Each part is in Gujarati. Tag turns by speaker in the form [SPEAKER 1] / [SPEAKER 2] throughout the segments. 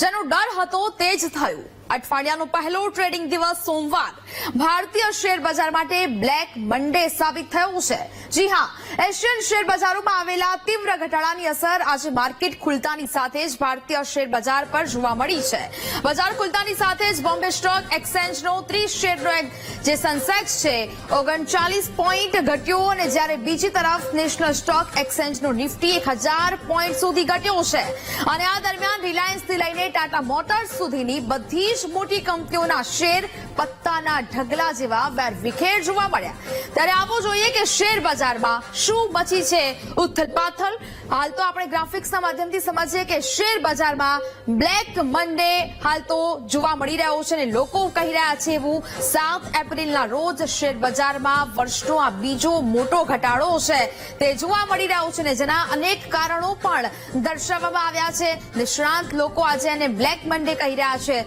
[SPEAKER 1] જેનો ડર હતો તે જ થયું. અઠવાડિયાનો પહેલો ટ્રેડિંગ દિવસ સોમવાર. ભારતીય શેર બજાર માટે બ્લેક મન્ડે સાબિત થયું છે. જી હા એશિયન શેર બજારોમાં આવેલા તીવ્ર ઘટાડાની અસર આજે માર્કેટ ખુલતાની સાથે જ ભારતીય શેર બજાર પર જોવા મળી છે. બજાર ખુલતાની સાથે જ બોમ્બે સ્ટોક એક્સચેન્જનો ત્રીસ શેરનો જે સેન્સેક્સ છે, ઓગણચાલીસ પોઈન્ટ ઘટ્યો અને જ્યારે બીજી તરફ નેશનલ સ્ટોક એક્સચેન્જનો નિફ્ટી એક હજાર પોઈન્ટ સુધી ઘટ્યો છે. અને આ દરમિયાન રિલાયન્સથી લઈને ટાટા મોટર્સ સુધીની બધી જ મોટી કંપનીઓના શેર પત્તાના ઢગલા જેવા વેર વિખેર જોવા મળ્યા. ત્યારે આવો જોઈએ કે શેર બજારમાં શું મચી છે ઉથલ પાથલ. હાલ તો આપણે ગ્રાફિક્સના માધ્યમથી સમજીએ કે શેર બજારમાં બ્લેક મન્ડે હાલ તો જોવા મળી રહ્યો છે અને લોકો કહી રહ્યા છે એવું સાત એપ્રિલના રોજ શેર બજારમાં વર્ષનો આ બીજો મોટો ઘટાડો છે. તે જોવા મળી રહ્યો છે ને જેના અનેક કારણો પણ દર્શાવવામાં આવ્યા છે. નિષ્ણાંત લોકો આજે એને બ્લેક મન્ડે કહી રહ્યા છે.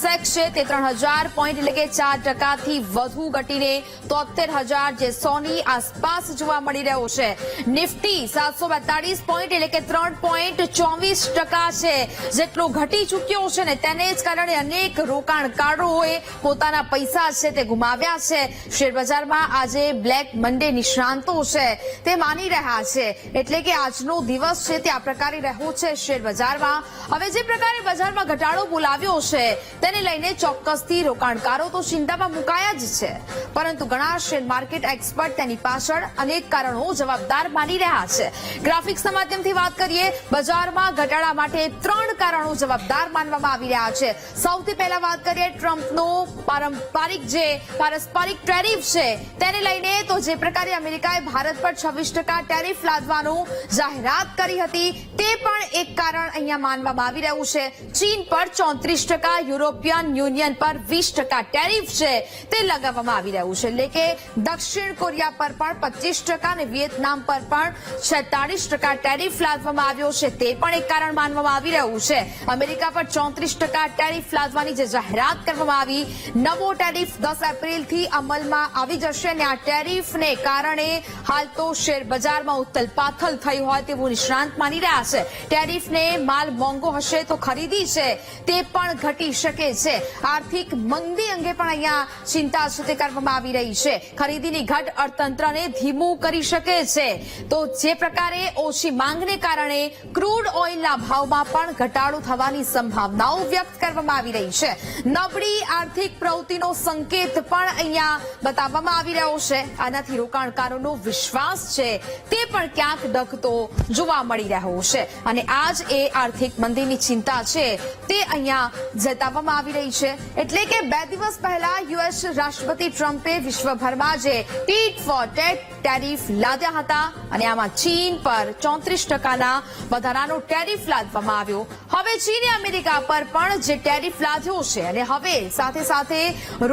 [SPEAKER 1] સેન્સેક્સ છે તે ત્રણ હજાર પોઈન્ટ એટલે કે ચાર ટકાથી વધુ ઘટીને તોતેર હજાર જે સોની આસપાસ જોવા મળી રહ્યો છે. નિફ્ટી સાતસો બેતાળીસ પોઈન્ટ એટલે કે ત્રણ પોઈન્ટ ચોવીસ ટકા છે. જેટલો ઘટી ચૂક્યો છે ને તેને જ કારણે અનેક રોકાણકારોએ પોતાના પૈસા છે તે ગુમાવ્યા છે. શેર બજારમાં આજે બ્લેક મન્ડે નિષ્ણાંતો છે તે માની રહ્યા છે. એટલે કે આજનો દિવસ છે તે આ પ્રકારે રહ્યો છે શેર બજારમાં. હવે જે પ્રકારે બજારમાં ઘટાડો બોલાવ્યો છે તેને લઈને ચોક્કસથી રોકાણકારો તો ચિંતામાં મુકાયા જ છે. પરંતુ ઘણા શેર માર્કેટ એક્સપર્ટ તેની પાછળ અનેક કારણો જવાબદાર માની રહ્યા છે. ગ્રાફિક્સના માધ્યમથી વાત કરીએ, બજારમાં ઘટાડા માટે ત્રણ કારણો જવાબદાર માનવામાં આવી રહ્યા છે. સૌથી પહેલા વાત કરીએ ટ્રમ્પનો પારંપરિક જે પારસ્પરિક ટેરિફ છે, તેને લઈને તો જે પ્રકારે અમેરિકાએ ભારત પર છવ્વીસ ટકા ટેરિફ લાદવાનું જાહેરાત કરી હતી, તે પણ એક કારણ અહીંયા માનવામાં આવી રહ્યું છે. ચીન પર ચોત્રીસ ટકા યુરોપિયન યુનિયન પર વીસ ટકા ટેરિફ છે, તે લગાવવામાં આવી રહ્યું છે. એટલે કે દક્ષિણ કોરિયા પર પણ પચીસ ટકા અને વિયેતનામ પર પણ છેતાળીસ ટકા ટેરિફ લાદવામાં આવ્યો છે, તે પણ એક કારણ માનવામાં આવી રહ્યું છે. અમેરિકા પર ચોત્રીસ ટકા ટેરિફ લાદવાની જે જાહેરાત કરવામાં આવી, નવો ટેરિફ દસ એપ્રિલથી અમલમાં આવી જશે અને આ ટેરિફને કારણે હાલ તો શેર બજારમાં ઉથલ પાથલ થઈ હોય તેવું નિષ્ણાંત માની રહ્યા છે. ટેરિફને માલ મોંઘો હશે તો ખરીદી છે, તે પણ ઘટી શકે છે. આર્થિક મંદી અંગે પણ અહીંયા ચિંતા છે કરવામાં આવી રહી છે. ખરીદીની ઘટ અર્થતંત્રને ધીમું કરી શકે છે. તો જે પ્રકારે ઓછી માંગને કારણે ક્રૂડ ઓઇલના ભાવમાં પણ ઘટાડો થવાની સંભાવનાઓ વ્યક્ત કરવામાં આવી રહી છે. નબળી આર્થિક પ્રવૃત્તિનો સંકેત પણ અહીંયા બતાવવામાં આવી રહ્યો છે. આનાથી રોકાણકારોનો વિશ્વાસ છે. તે પણ ક્યાંક ડગતો જોવા મળી રહ્યો છે. અને આજ એ આર્થિક મંદીની ચિંતા છે. તે અહીંયા જતાવવામાં આવી રહી છે. એટલે કે બે દિવસ પહેલા યુએસ રાષ્ટ્રપતિ ટ્રમ્પે વિશ્વભરમાં જે ટીટ ફોર ટેટ ટેરિફ લાદ્યા હતા અને આમાં ચીન પર ચોત્રીસ ટકાના વધારાનો ટેરિફ લાદવામાં આવ્યો. હવે ચીને અમેરિકા પર પણ જે ટેરિફ લાદ્યો છે અને હવે સાથે સાથે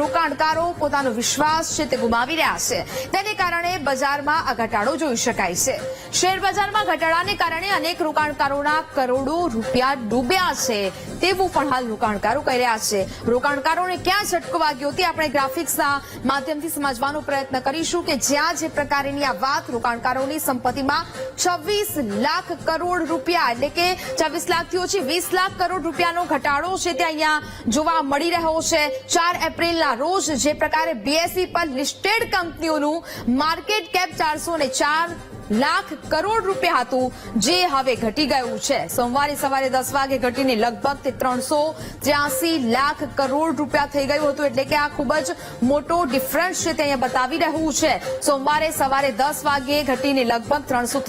[SPEAKER 1] રોકાણકારો પોતાનો વિશ્વાસ છે તે ગુમાવી રહ્યા છે. તેને કારણે બજારમાં આ ઘટાડો જોઈ શકાય છે. શેર બજારમાં ઘટાડાને કારણે અનેક રોકાણકારોના કરોડો રૂપિયા ડૂબ્યા છે. તેવું પણ હાલ રોકાણકારો કહી રહ્યા છે. રોકાણકારોને ક્યાં ઝટકો વાગ્યો તે આપણે ગ્રાફિક્સના માધ્યમથી સમજવાનો પ્રયત્ન કરીશું કે જ્યાં જે પ્રકારની આ વાત રોકાણકારોની સંપત્તિમાં છવ્વીસ લાખ કરોડ રૂપિયા એટલે કે છવ્વીસ લાખથી ઓછી વીસ લાખ કરોડ રૂપિયાનો ઘટાડો છે તે અહીંયા જોવા મળી રહ્યો છે. ચાર એપ્રિલના રોજ જે પ્રકારે બીએસસી પર લિસ્ટેડ કંપનીઓનું માર્કેટ કેપ ચારસો ને ચાર લાખ કરોડ રૂપિયા હતું, જે હવે ઘટી ગયું છે. સોમવારે સવારે દસ વાગે ઘટીને લગભગ ત્રણસો ત્ર્યાસી લાખ કરોડ રૂપિયા થઈ ગયું હતું. એટલે કે આ ખૂબ જ મોટો ડિફરન્સ છે તે અહીંયા બતાવી રહ્યું છે. સોમવારે સવારે દસ વાગે ઘટીને લગભગ ત્રણસો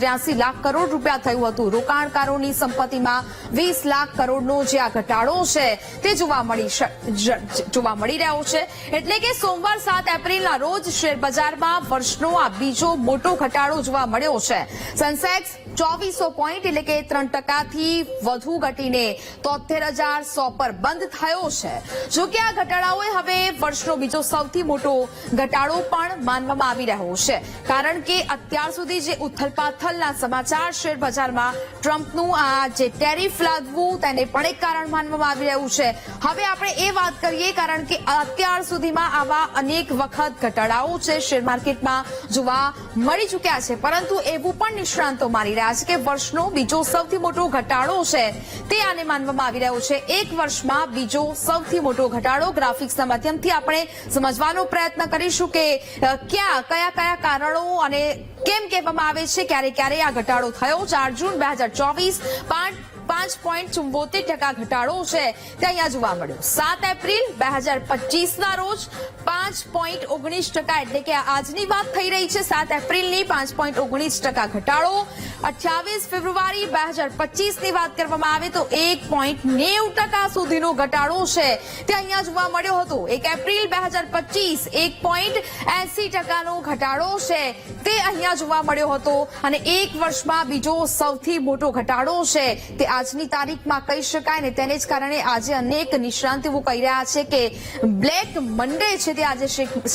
[SPEAKER 1] લાખ કરોડ રૂપિયા થયું હતું. રોકાણકારોની સંપત્તિમાં વીસ લાખ કરોડનો જે આ ઘટાડો છે તે જોવા મળી જોવા મળી રહ્યો છે. એટલે કે સોમવાર સાત એપ્રિલના રોજ શેર બજારમાં વર્ષનો આ બીજો મોટો ઘટાડો જોવા મળ્યો છે. સેન્સેક્સ ચોવીસો પોઈન્ટ એટલે કે ત્રણ ટકાથી વધુ ઘટીને તોતેર હજાર સો પર બંધ થયો છે. જો કે આ ઘટાડાઓએ હવે વર્ષનો બીજો સૌથી મોટો ઘટાડો પણ માનવામાં આવી રહ્યો છે. કારણ કે અત્યાર સુધી જે ઉથલપાથલના સમાચાર શેર બજારમાં ટ્રમ્પનું આ જે ટેરિફ લાદવું તેને પણ એક કારણ માનવામાં આવી રહ્યું છે. હવે આપણે એ વાત કરીએ કારણ કે અત્યાર સુધીમાં આવા અનેક વખત ઘટાડાઓ છે શેર માર્કેટમાં જોવા મળી ચૂક્યા છે. પરંતુ એવું પણ નિષ્ણાંતો માની રહ્યા છે કે વર્ષનો બીજો સૌથી મોટો ઘટાડો છે. તે આને માનવામાં આવી રહ્યો છે. એક વર્ષમાં બીજો સૌથી મોટો ઘટાડો ગ્રાફિક્સના માધ્યમથી આપણે સમજવાનો પ્રયત્ન કરીશું કે ક્યાં, કયા કયા કારણો અને કેમ કહેવામાં આવે છે, ક્યારે ક્યારે આ ઘટાડો થયો. ચાર જૂન બે હજાર ચોવીસ પાંચ પાંચ પોઈન્ટ ચુંબોતેર ટકા ઘટાડો છે. તે અહીંયા જોવા મળ્યો. સાત એપ્રિલ બે હજાર પચીસ ના રોજ પાંચ પોઈન્ટ ઓગણીસ ટકા એટલે કે આજની વાત થઈ રહી છે. સાત એપ્રિલની પાંચ પોઈન્ટ ઓગણીસ ટકા ઘટાડો. અઠ્યાવીસ ફેબ્રુઆરી બે હજાર પચીસની વાત કરવામાં આવે તો એક પોઈન્ટ નેવું ટકા સુધીનો ઘટાડો છે. તે અહીંયા જોવા મળ્યો હતો. એક એપ્રિલ બે હજાર પચીસ એક પોઈન્ટ એસી ટકાનો ઘટાડો છે. તે અહીંયા જોવા મળ્યો હતો. અને એક વર્ષમાં બીજો સૌથી મોટો ઘટાડો છે તે આજની તારીખમાં કહી શકાય ને તેને જ કારણે આજે અનેક નિષ્ણાંત એવું કહી રહ્યા છે કે બ્લેક મંડે છે તે આજે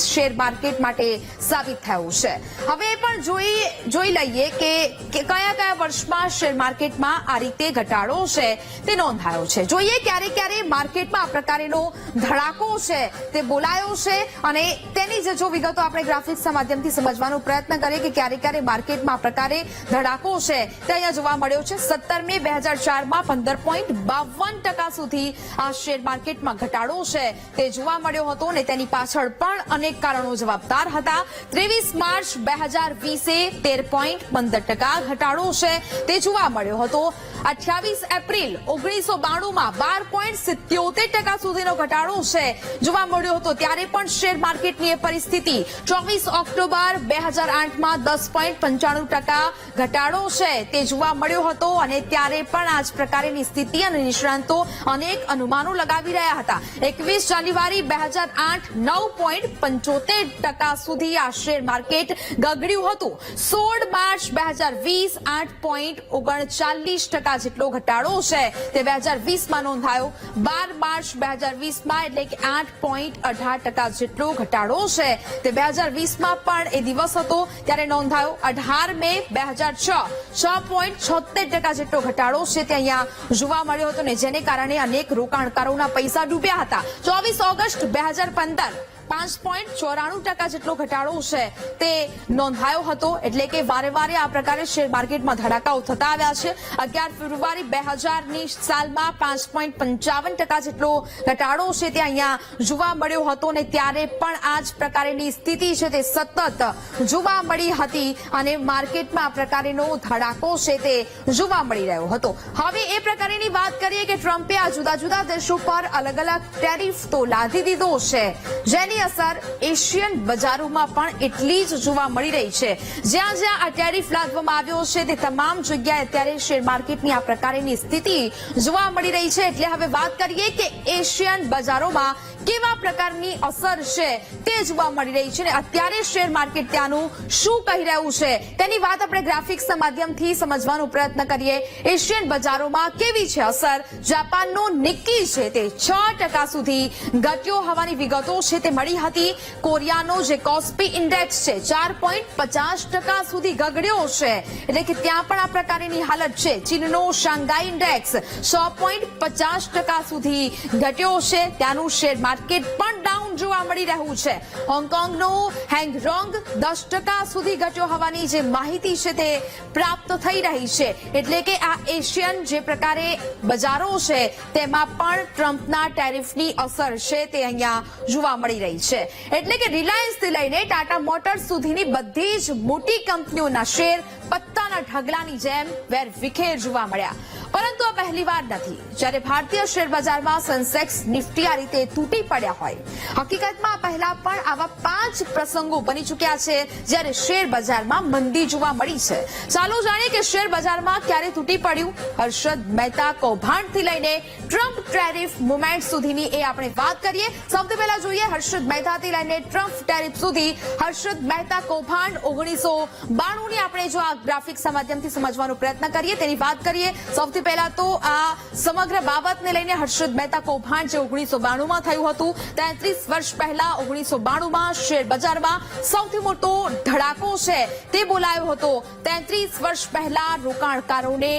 [SPEAKER 1] શેર માર્કેટ માટે સાબિત થયું છે. હવે પણ જોઈ જોઈ લઈએ કે કયા કયા વર્ષમાં શેર માર્કેટમાં આ રીતે ઘટાડો છે તે નોંધાયો છે. જોઈએ ક્યારે ક્યારે માર્કેટમાં આ પ્રકારેનો ધડાકો છે તે બોલાયો છે અને તેની જે જો વિગતો આપણે ગ્રાફિક્સના માધ્યમથી સમજવાનો પ્રયત્ન કરીએ કે ક્યારેક ક્યારે માર્કેટમાં પ્રકારે ધડાકો છે તે અહીંયા જોવા મળ્યો છે. સત્તર મે બે હજાર ચારમાં પંદર પોઈન્ટ બાવન ટકા સુધી આ શેર માર્કેટમાં ઘટાડો છે તે જોવા મળ્યો હતો અને તેની પાછળ પણ અનેક કારણો જવાબદાર હતા. ત્રેવીસ માર્ચ બે હજાર વીસે તેર પોઈન્ટ પંદર ટકા ઘટાડો છે તે જોવા મળ્યો હતો. અઠ્યાવીસ એપ્રિલ ઓગણીસો બાણુંમાં બાર પોઈન્ટ સિત્યોતેર ટકા સુધીનો ઘટાડો છે જોવા મળ્યો હતો. ત્યારે પણ શેર માર્કેટની એ પરિસ્થિતિ ચોવીસ ઓક્ટોબર બે હજાર આઠમાં દસ પોઈન્ટ પંચાણું ટકા ઘટાડો છે તે જોવા મળ્યો હતો અને ત્યારે પણ આ જ પ્રકારની સ્થિતિ અને નિષ્ણાંતો અનેક અનુમાનો લગાવી રહ્યા હતા. એકવીસ જાન્યુઆરી બે હજાર આઠ નવ પોઈન્ટ પંચોતેર ટકા સુધી આ શેર માર્કેટ ગગડ્યું હતું. સોળ માર્ચ બે હજાર વીસ આઠ પોઈન્ટ ઓગણચાલીસ ટકા જેટલો ઘટાડો છે તે બે હજાર વીસમાં નોંધાયો. બાર માર્ચ બે હજાર વીસમાં એટલે કે આઠ પોઈન્ટ અઢાર ટકા જેટલો ઘટાડો છે તે બે હજાર વીસમાં પણ એ દિવસ હતો ત્યારે નોંધાયો અઢાર મે બે હજાર છ. છ પોઈન્ટ છોતેર ટકા જેટલો ઘટાડો છે તે અહીંયા જોવા મળ્યો હતો ને જેને કારણે અનેક રોકાણકારોના પૈસા ડૂબ્યા હતા. ચોવીસ ઓગસ્ટ બે હજાર પંદર. પાંચ પોઈન્ટ ચોરાણું ટકા જેટલો ઘટાડો છે તે નોંધાયો હતો. એટલે કે વારે વારે આ પ્રકારે શેર માર્કેટમાં ધડાકાઓ થતા આવ્યા છે. અગિયાર ફેબ્રુઆરી બે હજારની સાલમાં પાંચ પોઈન્ટ પંચાવન ટકા જેટલો ઘટાડો છે તે અહીંયા જોવા મળ્યો હતો અને ત્યારે પણ આ જ પ્રકારની સ્થિતિ છે તે સતત જોવા મળી હતી અને માર્કેટમાં આ પ્રકારનો ધડાકો છે તે જોવા મળી રહ્યો હતો. હવે એ પ્રકારની વાત કરીએ કે ટ્રમ્પે આ જુદા જુદા દેશો પર અલગ અલગ ટેરિફ તો લાદી દીધો છે. જેની અસર એશિયન બજારોમાં પણ એટલી જ જોવા મળી રહી છે. જ્યાં જ્યાં આ ટેરિફ લાદવામાં આવ્યો છે તે તમામ જગ્યાએ અત્યારે શેર માર્કેટની આ પ્રકારની સ્થિતિ જોવા મળી રહી છે. એટલે હવે વાત કરીએ કે એશિયન બજારોમાં કેવા પ્રકારની અસર છે તે જોવા મળી રહી છે અને અત્યારે શેર માર્કેટ ત્યાંનું શું કહી રહ્યું છે? તેની વાત આપણે ગ્રાફિક્સના માધ્યમથી સમજવાનો પ્રયત્ન કરીએ. એશિયન બજારોમાં કેવી છે અસર? જાપાનનો નિક્કી છે તે છ ટકા સુધી ઘટ્યો હોવાની વિગતો છે તે હતી. કોરિયાનો જે કોસ્પી ઇન્ડેક્સ છે, ચાર પોઈન્ટ પચાસ ટકા સુધી ગગડ્યો છે. એટલે કે ત્યાં પણ આ પ્રકારની હાલત છે. ચીનનો શાંઘાઈ ઇન્ડેક્સ છ પોઈન્ટ પચાસ ટકા સુધી ઘટ્યો છે. ત્યાંનું શેર માર્કેટ પણ ડાઉન જોવા મળી રહ્યું છે. હોંગકોંગનો હેંગરોંગ દસ ટકા સુધી ઘટ્યો હોવાની જે માહિતી છે તે પ્રાપ્ત થઈ રહી છે. એટલે કે આ એશિયન જે પ્રકારે બજારો છે, તેમાં પણ ટ્રમ્પના ટેરિફની અસર છે તે અહીંયા જોવા મળી રહી છે. એટલે કે રિલાયન્સથી લઈને ટાટા મોટર્સ સુધીની બધી જ મોટી કંપનીઓના શેર પત્તાના ઢગલાની જેમ વેર વિખેર જોવા મળ્યા. પરંતુ આ પહેલી વાર નથી. જ્યારે ભારતીય શેર સેન્સેક્સ, નિફ્ટી આ રીતે તૂટી પડ્યા હોય. હકીકતમાં પહેલા પણ આવા પાંચ પ્રસંગો બની ચૂક્યા છે જ્યારે શેર મંદી જોવા મળી છે. ચાલો જાણીએ કે શેર ક્યારે તૂટી પડ્યું. હર્ષદ મહેતા કૌભાંડથી લઈને ટ્રમ્પ ટેરિફ મુવમેન્ટ સુધીની એ આપણે વાત કરીએ. સૌથી પહેલા જોઈએ હર્ષદ મહેતાથી લઈને ટ્રમ્પ ટેરિફ સુધી. હર્ષદ મહેતા કૌભાંડ ઓગણીસો બાણુંની આપણે જો આ ગ્રાફિક્સ માધ્યમથી સમજવાનો પ્રયત્ન કરીએ, તેની વાત કરીએ. સૌથી પહેલા તો આ સમગ્ર બાબતને લઈને હર્ષદ મહેતા કૌભાંડ જે ઓગણીસો બાણુંમાં થયું હતું, તેત્રીસ વર્ષ પહેલા ઓગણીસો બાણુંમાં શેર બજારમાં સૌથી મોટો ધડાકો છે તે બોલાયો હતો. તેત્રીસ વર્ષ પહેલા રોકાણકારોને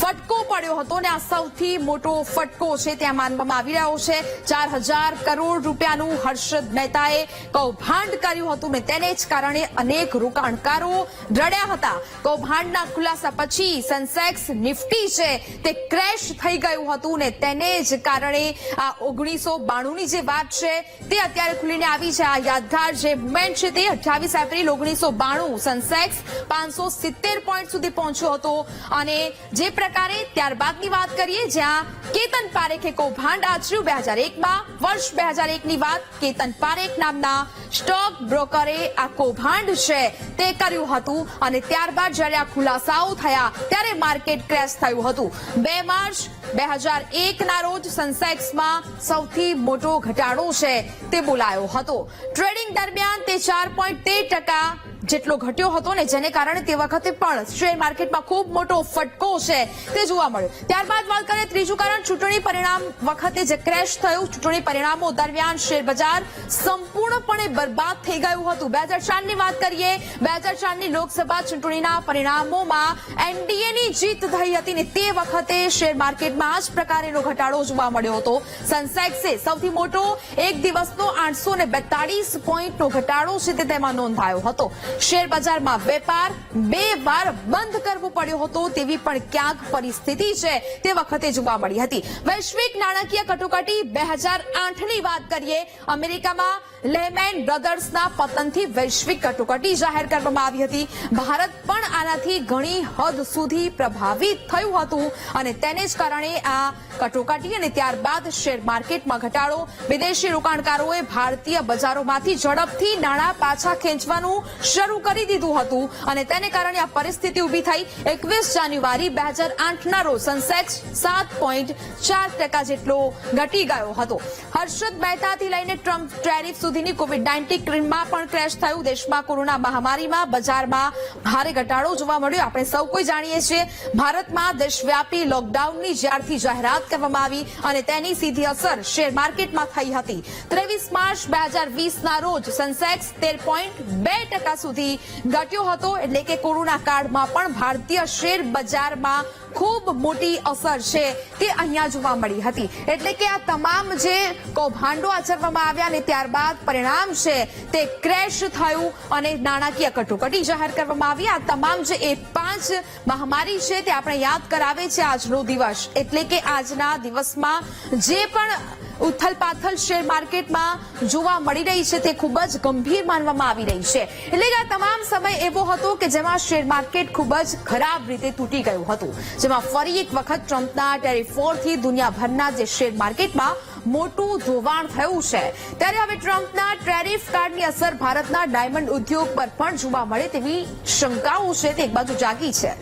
[SPEAKER 1] ફટકો પડ્યો હતો અને આ સૌથી મોટો ફટકો છે ત્યાં માનવામાં આવી રહ્યો છે. ચાર હજાર કરોડ રૂપિયાનું હર્ષદ મહેતાએ કૌભાંડ કર્યું હતું ને તેને જ કારણે અનેક રોકાણકારો રડ્યા હતા. કૌભાંડના ખુલાસા પછી સેન્સેક્સ નિફ્ટી છે તે ક્રેશ થઈ ગયું હતું ને તેને જ કારણે આ ઓગણીસો બાણુંની જે વાત છે તે અત્યારે ખુલીને આવી છે. આ યાદગાર જે મુમેન્ટ છે તે અઠ્યાવીસ એપ્રિલ ઓગણીસો બાણું સેન્સેક્સ પાંચસો સિત્તેર પોઈન્ટ સુધી પહોંચ્યો હતો અને જે પ્રકારે ત્યારબાદની વાત કરીએ, જ્યાં કેતન પારેખે કૌભાંડ આચર્યું. બે હજાર એકમાં વર્ષ બે હજાર એકની વાત કેતન પારેખ નામના સ્ટોક બ્રોકરે આ કૌભાંડ છે તે કર્યું હતું અને ત્યારબાદ જ્યારે આ ખુલાસાઓ થયા ત્યારે માર્કેટ ક્રેશ થયું હતું. બે માર્ચ બે હજાર એકના રોજ સેન્સેક્સમાં સૌથી મોટો ઘટાડો છે તે બોલાયો હતો. ટ્રેડિંગ દરમિયાન તે ચાર પોઈન્ટ તેર ટકા જેટલો ઘટ્યો હતો ને જેને કારણે તે વખતે પણ શેર માર્કેટમાં ખૂબ મોટો ફટકો છે તે જોવા મળ્યો. ત્યારબાદ વાત કરીએ ત્રીજું કારણ, ચૂંટણી પરિણામ વખતે જે ક્રેશ થયું, ચૂંટણી પરિણામો દરમિયાન શેર બજાર સંપૂર્ણપણે બરબાદ થઈ ગયું હતું. બે હજાર ચારની વાત કરીએ, બે હજાર ચારની લોકસભા ચૂંટણીના પરિણામોમાં એનડીએ ની જીત થઈ હતી ને તે વખતે શેર માર્કેટમાં આ જ પ્રકારેનો ઘટાડો જોવા મળ્યો હતો. સનસેક્સે સૌથી મોટો એક દિવસનો આઠસો ને બેતાળીસ પોઈન્ટનો ઘટાડો છે તે તેમાં નોંધાયો હતો. શેર બજારમાં વેપાર બે વાર બંધ કરવો પડ્યો હતો તેવી પણ ક્યાંક પરિસ્થિતિ છે તે વખતે જોવા મળી હતી. વૈશ્વિક નાણાકીય કટોકટી બે હજાર આઠની વાત કરીએ, અમેરિકામાં લેમેન બ્રધર્સના પતનથી વૈશ્વિક કટોકટી જાહેર કરવામાં આવી હતી. ભારત પણ આનાથી ઘણી હદ સુધી પ્રભાવિત થયું હતું અને તેને જ કારણે આ કટોકટી અને ત્યારબાદ શેર માર્કેટમાં ઘટાડો વિદેશી રોકાણકારોએ ભારતીય બજારોમાંથી ઝડપથી નાણાં પાછા ખેંચવાનું શરૂ કરી દીધું હતું અને તેને કારણે આ પરિસ્થિતિ ઊભી થઈ. એકવીસ જાન્યુઆરી બે હજાર આઠના રોજ સેન્સેક્સ સાત પોઈન્ટ ચાર ટકા જેટલો ઘટી ગયો હતો. હર્ષદ મહેતાથી લઈને ટ્રમ્પ ટેરિફ સુધીની કોવિડ નાઇન્ટીનમાં પણ ક્રેશ થયું. દેશમાં કોરોના મહામારીમાં બજારમાં ભારે ઘટાડો જોવા મળ્યો. આપણે સૌ કોઈ જાણીએ છીએ, ભારતમાં દેશવ્યાપી લોકડાઉનની જ્યારથી જાહેરાત કરવામાં આવી અને તેની સીધી અસર શેર માર્કેટમાં થઈ હતી. ત્રેવીસ માર્ચ બે હજાર વીસના રોજ સેન્સેક્સ તેર પોઈન્ટ બે ટકા સુધી ઘટ્યો હતો એટલે કે કોરોના કાળમાં પણ ભારતીય શેર બજારમાં ખૂબ મોટી અસર છે તે અહીંયા જોવા મળી હતી. એટલે કે આ તમામ જે કૌભાંડો આચરવામાં આવ્યા અને ત્યારબાદ પરિણામ છે તે ક્રેશ થયું અને નાણાકીય કટોકટી જાહેર કરવામાં આવી. આ તમામ જે એ પાંચ મહામારી છે તે આપણે યાદ કરાવે છે આજનો દિવસ. એટલે કે આજના દિવસમાં જે પણ ઉથલ પાથલ શેર માર્કેટમાં જોવા મળી રહી છે. તે ખૂબ જ ગંભીર માનવામાં આવી રહી છે. એટલે કે આ તમામ સમય એવો હતો કે જેમાં શેર માર્કેટ ખૂબ જ ખરાબ રીતે તૂટી ગયું હતું. જેમાં ફરી એક વખત ટ્રમ્પના ટેરિફોરથી દુનિયાભરના જે શેર માર્કેટમાં મોટું ધોવાણ થયું છે. ત્યારે હવે ટ્રમ્પના ટેરિફ કાર્ડની અસર ભારતના ડાયમંડ ઉદ્યોગ પર પણ જોવા મળે તેવી શંકાઓ છે તે એક બાજુ જાગી છે.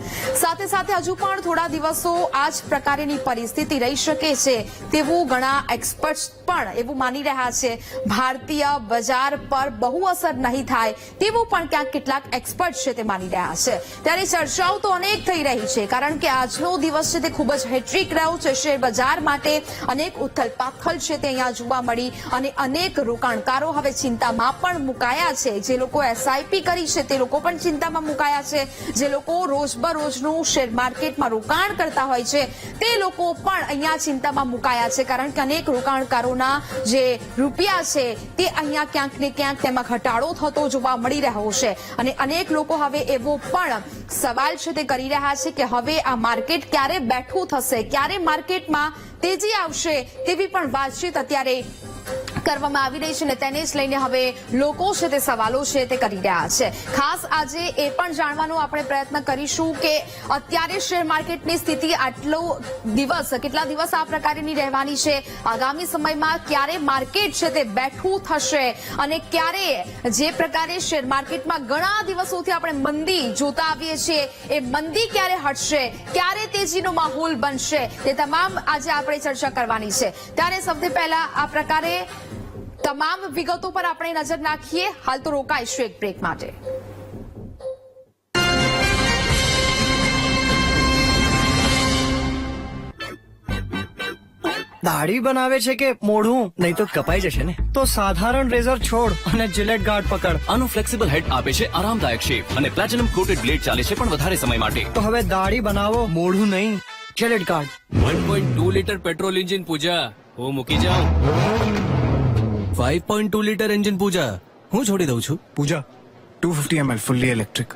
[SPEAKER 1] સાથે સાથે હજુ પણ થોડા દિવસો આ જ પ્રકારની પરિસ્થિતિ રહી શકે છે તેવું ઘણા એક્સપર્ટ્સ પણ એવું માની રહ્યા છે. ભારતીય બજાર પર બહુ અસર નહીં થાય તેવું પણ ક્યાંક કેટલાક એક્સપર્ટ છે તે માની રહ્યા છે. ત્યારે ચર્ચાઓ તો અનેક થઈ રહી છે, કારણ કે આજનો દિવસ છે તે ખૂબ જ હેટ્રિક રહ્યો છે. શેર બજાર માટે અનેક ઉથલ પાથલ છે તે અહીંયા જોવા મળી અને અનેક રોકાણકારો હવે ચિંતામાં પણ મુકાયા છે. જે લોકો એસઆઈપી કરી છે તે લોકો પણ ચિંતામાં મુકાયા છે. જે લોકો રોજબરોજનું શેર માર્કેટમાં રોકાણ કરતા હોય છે તે લોકો પણ અહીંયા ચિંતામાં મુકાયા છે, કારણ કે અનેક રોકાણકારોના જે રૂપિયા છે તે અહીંયા ક્યાંક ને ક્યાંક તેમાં ઘટાડો થતો જોવા મળી રહ્યો છે. અને અનેક લોકો હવે એવો પણ સવાલ છે તે કરી રહ્યા છે કે હવે આ માર્કેટ ક્યારે બેઠું થશે? ક્યારે માર્કેટમાં તેજી આવશે તેવી પણ વાતચીત અત્યારે કરવામાં આવી રહી છે અને તેને જ લઈને હવે લોકો છે તે સવાલો છે તે કરી રહ્યા છે. ખાસ આજે એ પણ જાણવાનો આપણે પ્રયત્ન કરીશું કે અત્યારે શેર માર્કેટની સ્થિતિ આટલો દિવસ, કેટલા દિવસ આ પ્રકારની રહેવાની છે? આગામી સમયમાં ક્યારે માર્કેટ છે તે બેઠું થશે? અને ક્યારે જે પ્રકારે શેર માર્કેટમાં ઘણા દિવસોથી આપણે મંદી જોતા આવીએ છીએ, એ મંદી ક્યારે હટશે? ક્યારે તેજીનો માહોલ બનશે? તે તમામ આજે આપણે ચર્ચા કરવાની છે. ત્યારે સૌથી પહેલા આ પ્રકારે તમામ વિગતો પર આપણે નજર નાખીએ. હાલ તો રોકાઈશું એક બ્રેક માટે.
[SPEAKER 2] દાઢી બનાવે છે કે મોઢું? નહીં તો કપાઈ જશે ને. તો સાધારણ રેઝર છોડ અને જિલેટ ગાર્ડ પકડ.
[SPEAKER 3] આનું ફ્લેક્સિબલ હેડ આપે છે આરામદાયક શેપ અને પ્લેટિનમ કોટેડ બ્લેડ ચાલે છે પણ વધારે સમય માટે.
[SPEAKER 2] તો હવે દાઢી બનાવો મોઢું નહીં Gillette guard
[SPEAKER 3] 1.2 litre petrol engine પૂજા હું મૂકી જાઉં. 5.2 લીટર એન્જિન પૂજા હું છોડી દઉં છું
[SPEAKER 4] Pooja 250 ml fully electric.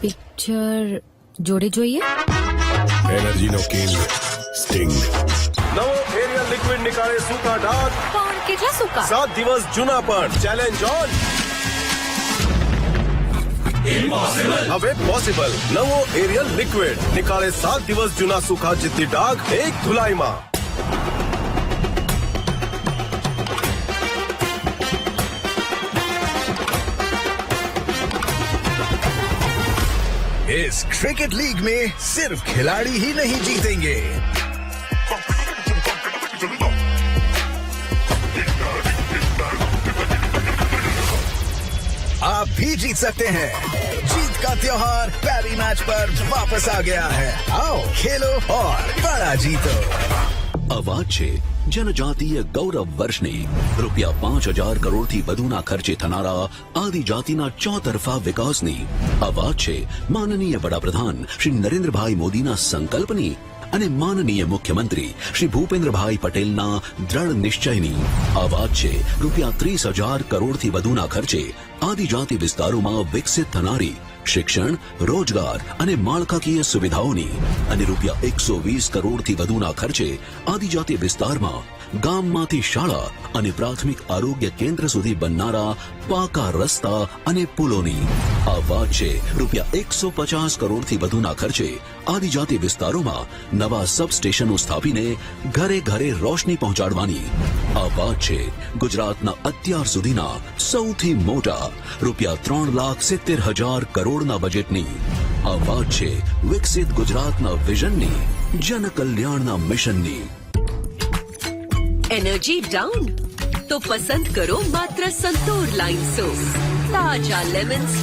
[SPEAKER 5] Picture જોડે જોઈએ
[SPEAKER 6] એનર્જીનો કિંગ સ્ટિંગ
[SPEAKER 7] નવો એરિયલ લિક્વિડ નીકાળે સૂકા ડાઘ
[SPEAKER 5] પણ કેટલા સુકા
[SPEAKER 7] સાત દિવસ જૂના પણ ચેલેન્જ ઓન હવે પોસિબલ નવો એરિયલ લિક્વિડ નીકાળે સાત દિવસ જૂના સૂકા જીતી ડાઘ એક ધુલાઈમાં
[SPEAKER 6] इस क्रिकेट लीग में सिर्फ खिलाड़ी ही नहीं जीतेंगे आप भी जीत सकते हैं जीत का त्योहार पैरी मैच पर वापस आ गया है आओ खेलो और बड़ा जीतो
[SPEAKER 8] અવાજ છે જનજાતીય ગૌરવ વર્ષની રૂપિયા પાંચ હજાર કરોડથી વધુના ખર્ચે થનારા આદિજાતિના ચોતરફા વિકાસની અવાજ છે માનનીય વડાપ્રધાન શ્રી નરેન્દ્રભાઈ મોદીના સંકલ્પની અને માનનીય મુખ્યમંત્રી શ્રી ભૂપેન્દ્રભાઈ પટેલના દ્રઢ નિશ્ચયની અવાજ છે રૂપિયા ત્રીસ હજાર કરોડથી વધુના ખર્ચે આદિજાતિ વિસ્તારોમાં વિકસિત થનારી શિક્ષણ રોજગાર અને માળખાકીય સુવિધાઓની. અને રૂપિયા એકસો વીસ કરોડથી વધુના ખર્ચે આદિજાતિ વિસ્તારમાં ગામમાંથી શાળા અને પ્રાથમિક આરોગ્ય કેન્દ્ર સુધી બનનારા પાકા રસ્તા અને પુલોની. આ વાત છે, રૂપિયા એકસો પચાસ કરોડથી વધુના ખર્ચે આદિજાતિ વિસ્તારોમાં નવા સબસ્ટેશનો સ્થાપીને ઘરે ઘરે રોશની પહોંચાડવાની. આ વાત છે, ગુજરાતના અત્યાર સુધીના સૌથી મોટા, રૂપિયા ત્રણ લાખ સિત્તેર હજાર કરોડના બજેટની. આ વાત છે, વિકસિત ગુજરાતના વિઝનની જન કલ્યાણના મિશનની.
[SPEAKER 9] એનર્જી ડાઉન તો પસંદ કરો માત્ર સંતોર લાઈન સોપ તાજા લેમન્સ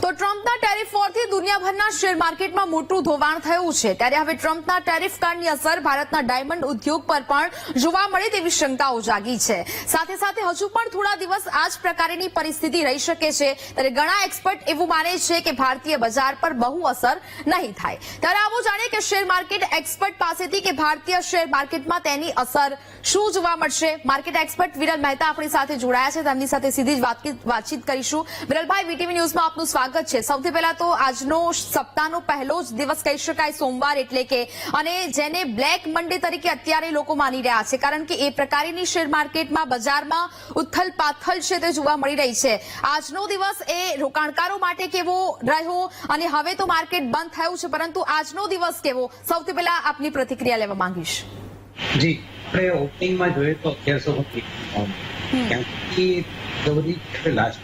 [SPEAKER 1] તો ટ્રમ્પના ટેરિફ દુનિયાભરના શેર માર્કેટમાં મોટું ધોવાણ થયું છે. ત્યારે હવે ટ્રમ્પના ટેરિફ કાર્ડની અસર ભારતના ડાયમંડ ઉદ્યોગ પર પણ જોવા મળે તેવી શંકાઓ જાગી છે. સાથે સાથે હજુ પણ થોડા દિવસ આ જ પ્રકારની પરિસ્થિતિ રહી શકે છે. ત્યારે ઘણા એક્સપર્ટ એવું માને છે કે ભારતીય બજાર પર બહુ અસર નહીં થાય. ત્યારે આવો જાણીએ કે શેર માર્કેટ એક્સપર્ટ પાસેથી કે ભારતીય શેર માર્કેટમાં તેની અસર શું જોવા મળશે? માર્કેટ એક્સપર્ટ વિરલ મહેતા આપણી સાથે જોડાયા છે. તેમની સાથે સીધી જ વાતચીત કરીશું. વિરલભાઈ વીટીવી ન્યૂઝમાં આપનું સ્વાગત છે. સૌથી પહેલા તો આજનો સપ્તાહનો પહેલો જ દિવસ કહી શકાય સોમવાર એટલે કે. અને જેને બ્લેક મંડે તરીકે અત્યારે લોકો માની રહ્યા છે. કારણ કે એ પ્રકારની શેર માર્કેટમાં બજારમાં ઉથલ પાથલ છે તે જોવા મળી રહી છે. આજનો દિવસ એ રોકાણકારો માટે કેવો રહ્યો અને હવે તો માર્કેટ બંધ થયું છે. પરંતુ આજનો દિવસ કેવો? સૌથી પહેલા આપની પ્રતિક્રિયા લેવા માંગીશ.
[SPEAKER 10] જી આપણે ઓપનિંગમાં જોઈએ તો અગિયારસો લાસ્ટ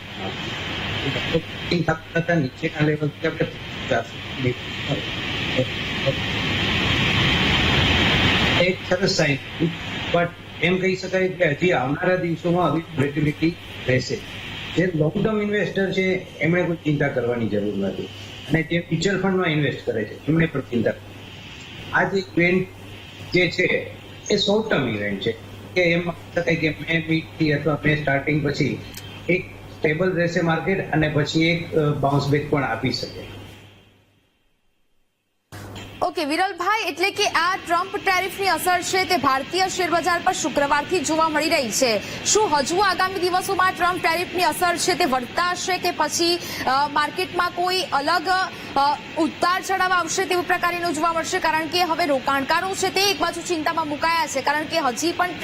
[SPEAKER 10] ઓપનિંગ થતા થતા નીચેના આપણે એક સરસ સાઇન બટ એમ કહી શકાય કે હજી આવનારા દિવસોમાં આવી વોલેટિલિટી રહેશે. જે લોંગ ટર્મ ઇન્વેસ્ટર છે, એમણે કોઈ ચિંતા કરવાની જરૂર નથી. અને જે મ્યુચ્યુઅલ ફંડમાં ઇન્વેસ્ટ કરે છે, એમણે પણ ચિંતા આ જે ઇવેન્ટ જે છે, એ શોર્ટ ટર્મ ઇવેન્ટ છે. કે એમ શકાય કે મે મીટથી અથવા મે સ્ટાર્ટિંગ પછી એક સ્ટેબલ રહેશે માર્કેટ અને પછી એક બાઉન્સ બેક પણ આપી શકે.
[SPEAKER 1] વિરલભાઈ એટલે કે આ ટ્રમ્પ ટેરિફની અસર છે તે ભારતીય શેરબજાર પર શુક્રવારથી જોવા મળી રહી છે. શું હજુ આગામી દિવસોમાં ટ્રમ્પ ટેરિફની અસર છે તે વધતા હશે કે પછી માર્કેટમાં કોઈ અલગ ઉતાર ચઢાવ આવશે તેવું પ્રકારનું જોવા મળશે? કારણ કે હવે રોકાણકારો છે તે એક બાજુ ચિંતામાં મુકાયા છે. કારણ કે હજી પણ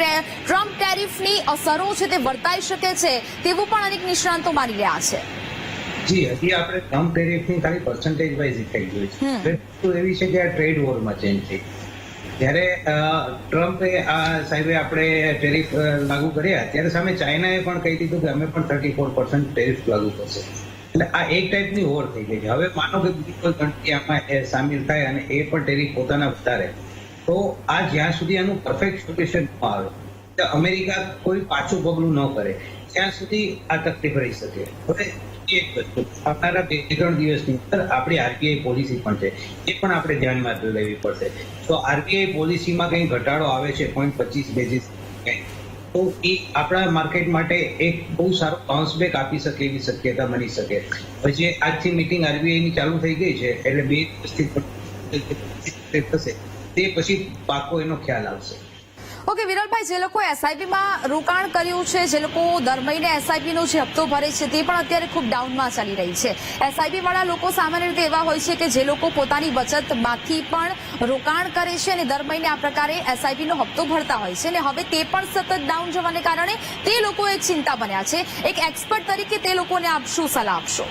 [SPEAKER 1] ટ્રમ્પ ટેરિફની અસરો છે તે વર્તાઈ શકે છે તેવું પણ અનેક નિષ્ણાંતો માની રહ્યા છે.
[SPEAKER 10] જી હજી આપણે ટ્રમ્પ ટેરિફની ખાલી પર્સન્ટેજ વાઇઝ ઇફેક્ટ જોઈ છે. વસ્તુ એવી છે કે આ ટ્રેડ વોરમાં ચેન્જ થઈ. જ્યારે ટ્રમ્પે આ સાહેબે આપણે ટેરિફ લાગુ કર્યા ત્યારે સામે ચાઇનાએ પણ કહી દીધું કે અમે પણ થર્ટી ફોર પર્સન્ટ ટેરિફ લાગુ કરશે. એટલે આ એક ટાઈપની ઓવર થઈ ગઈ છે. હવે માનો કે બીજી કોઈ ગણતરી આમાં સામેલ થાય અને એ પણ ટેરિફ પોતાના વધારે તો આ જ્યાં સુધી આનું પરફેક્ટ સોલ્યુશન ન આવે તો અમેરિકા કોઈ પાછું પગલું ન કરે ત્યાં સુધી આ તકલીફ રહી શકે. હવે આવનારા બે ત્રણ દિવસની અંદર આપણી આરબીઆઈ પોલિસી પણ છે. એ પણ આપણે ધ્યાનમાં લેવી પડશે. તો આરબીઆઈ પોલિસીમાં કંઈ ઘટાડો આવે છે પોઈન્ટ પચીસ બેઝિસ તો એ આપણા માર્કેટ માટે એક બહુ સારો બાઉન્સ બેક આપી શકે એવી શક્યતા બની શકે. પછી આજથી મિટિંગ આરબીઆઈ ની ચાલુ થઈ ગઈ છે, એટલે બે થશે. તે પછી પાકો એનો ખ્યાલ આવશે.
[SPEAKER 1] ઓકે, વિરલભાઈ, જે લોકો એસઆઈપીમાં રોકાણ કર્યું છે, જે લોકો દર મહિને એસઆઈપીનો જે હપ્તો ભરે છે, તે પણ અત્યારે ખૂબ ડાઉનમાં ચાલી રહી છે. એસઆઈપીવાળા લોકો સામાન્ય રીતે એવા હોય છે કે જે લોકો પોતાની બચતમાંથી પણ રોકાણ કરે છે અને દર મહિને આ પ્રકારે એસઆઈપીનો હપ્તો ભરતા હોય છે. અને હવે તે પણ સતત ડાઉન જવાને કારણે તે લોકો એક ચિંતા બન્યા છે. એક એક્સપર્ટ તરીકે તે લોકોને આપ શું સલાહ આપશો?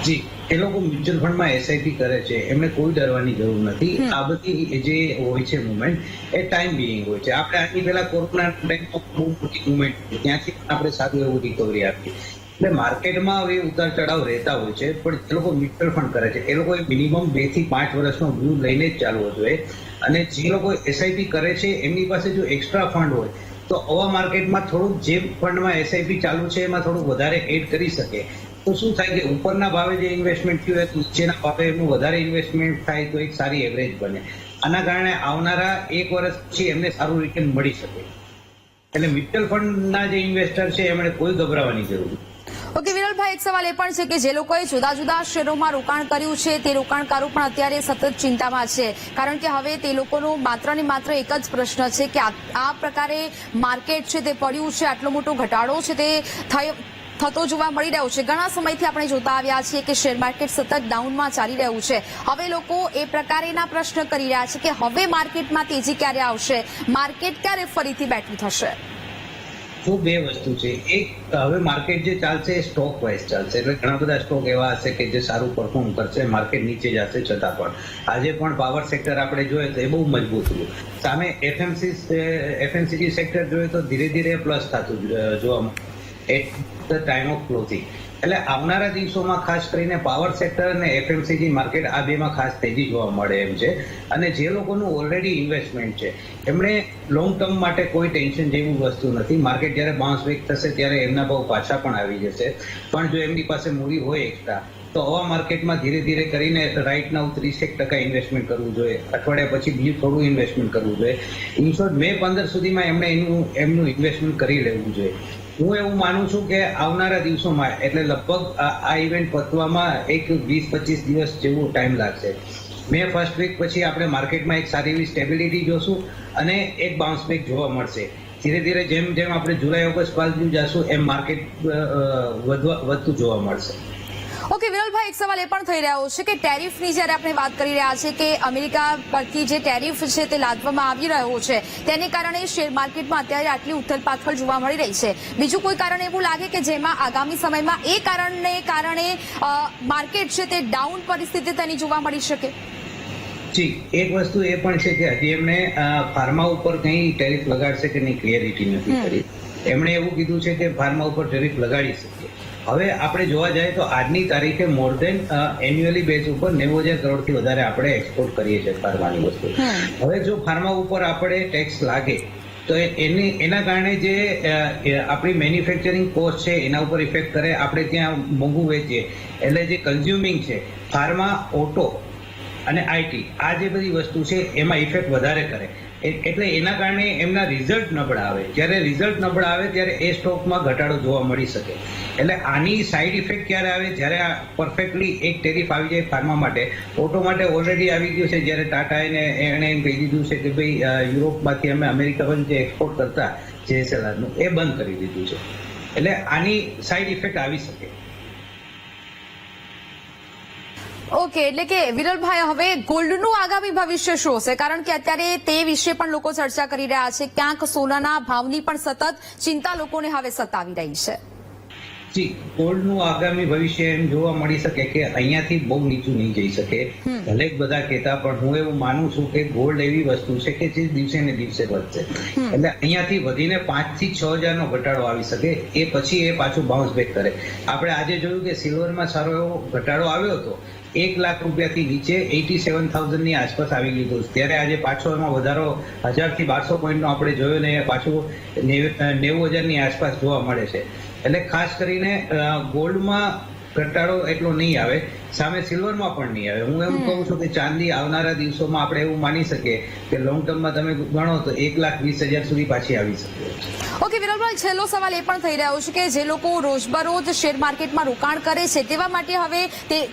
[SPEAKER 10] જી એ લોકો મ્યુચ્યુઅલ ફંડમાં એસઆઈપી કરે છે. એમને કોઈ ડરવાની જરૂર નથી. આ બધી જે હોય છે મુવમેન્ટ એ ટાઈમ બિંગ હોય છે. આપણે આની પહેલા કોરોના ટાઈમમાં બહુ મોટી મુવમેન્ટ ત્યાંથી આપણે સારું એવું રિકવરી આપી એટલે માર્કેટમાં હવે ઉતાર ચઢાવ રહેતા હોય છે પણ એ લોકો મ્યુચ્યુઅલ ફંડ કરે છે. એ લોકો મિનિમમ બેથી પાંચ વર્ષનો વ્યૂ લઈને જ ચાલવો જોઈએ અને જે લોકો એસઆઈપી કરે છે એમની પાસે જો એક્સ્ટ્રા ફંડ હોય તો આવા માર્કેટમાં થોડુંક જે ફંડમાં એસઆઈપી ચાલુ છે એમાં થોડુંક વધારે એડ કરી શકે. તો શું થાય કે ઉપરના ભાવે જે ઇન્વેસ્ટમેન્ટ થયું હોય, નીચેના ભાવે એમનું વધારે ઇન્વેસ્ટમેન્ટ થાય તો એક સારી એવરેજ બને. આના કારણે આવનારા એક વર્ષ પછી એમને સારું રિટર્ન મળી શકે. એટલે મ્યુચ્યુઅલ ફંડના જે ઇન્વેસ્ટર છે, એમણે કોઈ ગભરાવાની જરૂર નથી.
[SPEAKER 1] ઓકે વિરલભાઈ, એક સવાલ એ પણ છે કે જે લોકોએ જુદા જુદા શેરોમાં રોકાણ કર્યું છે, તે રોકાણકારો પણ અત્યારે સતત ચિંતામાં છે. કારણ કે હવે તે લોકોનો માત્ર ને માત્ર એક જ પ્રશ્ન છે કે આ પ્રકારે માર્કેટ છે તે પડ્યું છે, આટલો મોટો ઘટાડો છે તે થયો થતો જોવા મળી રહ્યો છે. ઘણા સમયથી આપણે જોતા આવ્યા છીએ કે શેર માર્કેટ સતત ડાઉનમાં ચાલી રહ્યું છે. હવે લોકો એ પ્રકારેના પ્રશ્ન કરી રહ્યા છે કે હવે માર્કેટમાં તેજી ક્યારે આવશે? માર્કેટ ક્યારે ફરીથી બેઠું થશે?
[SPEAKER 10] તો બે વસ્તુ છે. એક, હવે માર્કેટ જે ચાલશે એ સ્ટોક વાઇઝ ચાલશે. એટલે ઘણા બધા સ્ટોક એવા હશે કે જે સારું પરફોર્મ કરશે, માર્કેટ નીચે જશે છતાં પણ. આજે પણ પાવર સેક્ટર આપણે જોઈએ તો એ બહુ મજબૂત રહ્યું સામે એફએમસી એફએમસીજી સેક્ટર જોઈએ તો ધીરે ધીરે પ્લસ થતું જોવા at the time of closing એટલે આવનારા દિવસોમાં ખાસ કરીને પાવર સેક્ટર અને એફએમસીજી માર્કેટ આ બેમાં ખાસ તેજી જોવા મળે એમ છે. અને જે લોકોનું ઓલરેડી ઇન્વેસ્ટમેન્ટ છે, એમણે લોંગ ટર્મ માટે કોઈ ટેન્શન જેવું વસ્તુ નથી. માર્કેટ જ્યારે બાઉન્સ બેક થશે ત્યારે એમના ભાવ પાછા પણ આવી જશે. પણ જો એમની પાસે મૂડી હોય એક્સ્ટ્રા તો આવા માર્કેટમાં ધીરે ધીરે કરીને રાઈટ નાઉ ત્રીસેક ટકા ઇન્વેસ્ટમેન્ટ કરવું જોઈએ. અઠવાડિયા પછી બીજું થોડું ઇન્વેસ્ટમેન્ટ કરવું જોઈએ. ઇન્શોર્ટ મે પંદર સુધીમાં એમણે એનું, એમનું ઇન્વેસ્ટમેન્ટ કરી લેવું જોઈએ. હું એવું માનું છું કે આવનારા દિવસોમાં, એટલે લગભગ આ ઇવેન્ટ પતવામાં એક વીસ પચીસ દિવસ જેવું ટાઈમ લાગશે. મે ફર્સ્ટ વીક પછી આપણે માર્કેટમાં એક સારી એવી સ્ટેબિલિટી જોશું અને એક બાઉન્સ બેક જોવા મળશે. ધીરે ધીરે જેમ જેમ આપણે જુલાઈ ઓગસ્ટ બાજુ જશું, એમ માર્કેટ વધતું જોવા મળશે.
[SPEAKER 1] ઓકે સવાલ એ પણ થઈ રહ્યો છે કે ટેરિફની જ્યારે આપણે વાત કરી રહ્યા છે કે અમેરિકા પરથી જે ટેરિફ છે તે લાદવામાં આવી રહ્યો છે તેને કારણે શેર માર્કેટમાં અત્યારે આટલી ઉથલ પાથલ જોવા મળી રહી છે. બીજું કોઈ કારણ એવું લાગે કે જેમાં આગામી સમયમાં એ કારણને કારણે માર્કેટ છે તે ડાઉન પરિસ્થિતિ તેની જોવા મળી શકે?
[SPEAKER 10] જી એક વસ્તુ એ પણ છે કે હજી એમણે ફાર્મા ઉપર કઈ ટેરિફ લગાડશે કે નહીં ક્લિયરિટી નથી કરી. એમણે એવું કીધું છે કે ફાર્મા ઉપર ટેરિફ લગાડી શકીએ. હવે આપણે જોવા જઈએ તો આજની તારીખે મોર દેન એન્યુઅલી બેઝ ઉપર નેવું હજાર કરોડથી વધારે આપણે એક્સપોર્ટ કરીએ છીએ ફાર્માની વસ્તુ. હવે જો ફાર્મા ઉપર આપણે ટેક્સ લાગે તો એની એના કારણે જે આપણી મેન્યુફેક્ચરિંગ કોસ્ટ છે એના ઉપર ઇફેક્ટ કરે આપણે ત્યાં મોંઘું વેચીએ. એટલે જે કન્ઝ્યુમિંગ છે ફાર્મા ઓટો અને આઈટી આ જે બધી વસ્તુ છે એમાં ઇફેક્ટ વધારે કરે. એટલે એના કારણે એમના રિઝલ્ટ નબળા આવે જ્યારે રિઝલ્ટ નબળા આવે ત્યારે એ સ્ટોકમાં ઘટાડો જોવા મળી શકે. એટલે આની સાઈડ ઇફેક્ટ ક્યારે આવે? જ્યારે આ પરફેક્ટલી એક ટેરિફ આવી જાય ફાર્મા માટે ઓટો માટે ઓલરેડી આવી ગયું છે. જ્યારે ટાટા એને એણે એમ કહી દીધું છે કે ભાઈ યુરોપમાંથી અમે અમેરિકામાં જે એક્સપોર્ટ કરતા જેએસએલઆરનું એ બંધ કરી દીધું છે. એટલે આની સાઈડ ઇફેક્ટ આવી શકે.
[SPEAKER 1] ઓકે એટલે કે વિરલભાઈ, હવે ગોલ્ડનું આગામી ભવિષ્ય શું હશે? કારણ કે અત્યારે તે વિશે પણ લોકો ચર્ચા કરી રહ્યા છે. ક્યાંક સોનાના ભાવની પણ સતત ચિંતા લોકોને હવે સતાવી રહી છે.
[SPEAKER 10] જી ગોલ્ડનું આગામી ભવિષ્ય એમ જોવા મળી શકે કે અહીંયાથી બહુ નીચું નહીં જઈ શકે. ભલે બધા કહેતા પણ હું એવું માનું છું કે ગોલ્ડ એવી વસ્તુ છે કે જે દિવસે ને દિવસે વધશે. એટલે અહીંયાથી વધીને પાંચથી છ હજારનો ઘટાડો આવી શકે એ પછી એ પાછું બાઉન્સ બેક કરે. આપણે આજે જોયું કે સિલ્વરમાં સારો એવો ઘટાડો આવ્યો હતો. એક લાખ રૂપિયાથી નીચે એટી સેવન થાઉઝન્ડની આસપાસ આવી ગયું ત્યારે આજે પાછો એમાં વધારો હજારથી બારસો પોઈન્ટ નો આપણે જોયો ને પાછું નેવું નેવું હજારની આસપાસ જોવા મળે છે. એટલે ખાસ કરીને ગોલ્ડમાં ઘટાડો એટલો નહીં આવે સામે સિલ્વરમાં પણ નહીં આવે. હું એમ કહું છું કે ચાંદી આવનારા દિવસોમાં આપણે એવું માની શકીએ કે લોંગ ટર્મમાં તમે ગણો તો એક લાખ વીસ હજાર સુધી પાછી આવી શકે.
[SPEAKER 1] ઓકે વિરલભાઈ છેલ્લો સવાલ એ પણ થઈ રહ્યો છે કે જે લોકો રોજબરોજ શેર માર્કેટમાં રોકાણ કરે છે તેવા માટે હવે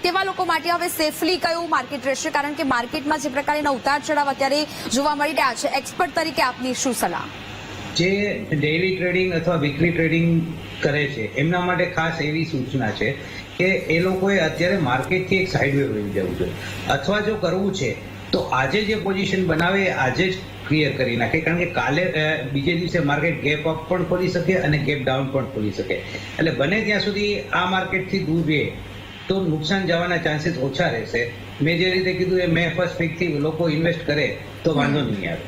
[SPEAKER 1] તેવા લોકો માટે હવે સેફલી કયું માર્કેટ રહેશે? કારણ કે માર્કેટમાં જે પ્રકારના ઉતાર ચઢાવ અત્યારે જોવા મળી રહ્યા છે. એક્સપર્ટ તરીકે આપની શું સલાહ?
[SPEAKER 10] જે ડેઇલી ટ્રેડિંગ અથવા વીકલી ટ્રેડિંગ કરે છે. એમના માટે ખાસ એવી સૂચના છે કે એ લોકોએ અત્યારે માર્કેટથી એક સાઈડવે લઈ જવું જોઈએ અથવા જો કરવું છે, તો આજે જે પોઝિશન બનાવે એ આજે જ ક્લિયર કરી નાખે. કારણ કે કાલે બીજે દિવસે માર્કેટ ગેપ અપ પણ ખોલી શકે અને ગેપ ડાઉન પણ ખોલી શકે. એટલે બને ત્યાં સુધી આ માર્કેટથી દૂર રહે તો નુકસાન જવાના ચાન્સીસ ઓછા રહેશે. મેં જે રીતે કીધું, એ મેં ફર્સ્ટ વીકથી લોકો ઇન્વેસ્ટ કરે તો વાંધો નહીં આવે.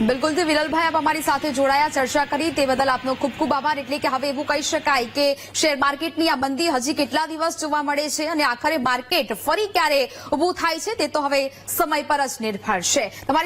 [SPEAKER 1] બિલકુલથી વિરલભાઈ, આપ અમારી સાથે જોડાયા, ચર્ચા કરી. તે બદલ આપનો ખૂબ ખૂબ આભાર. એટલે કે હવે એવું કહી શકાય કે શેર માર્કેટની આ મંદી હજી કેટલા દિવસ જોવા મળે છે અને આખરે માર્કેટ ફરી ક્યારે ઉભું થાય છે, તે તો હવે સમય પર જ નિર્ભર છે.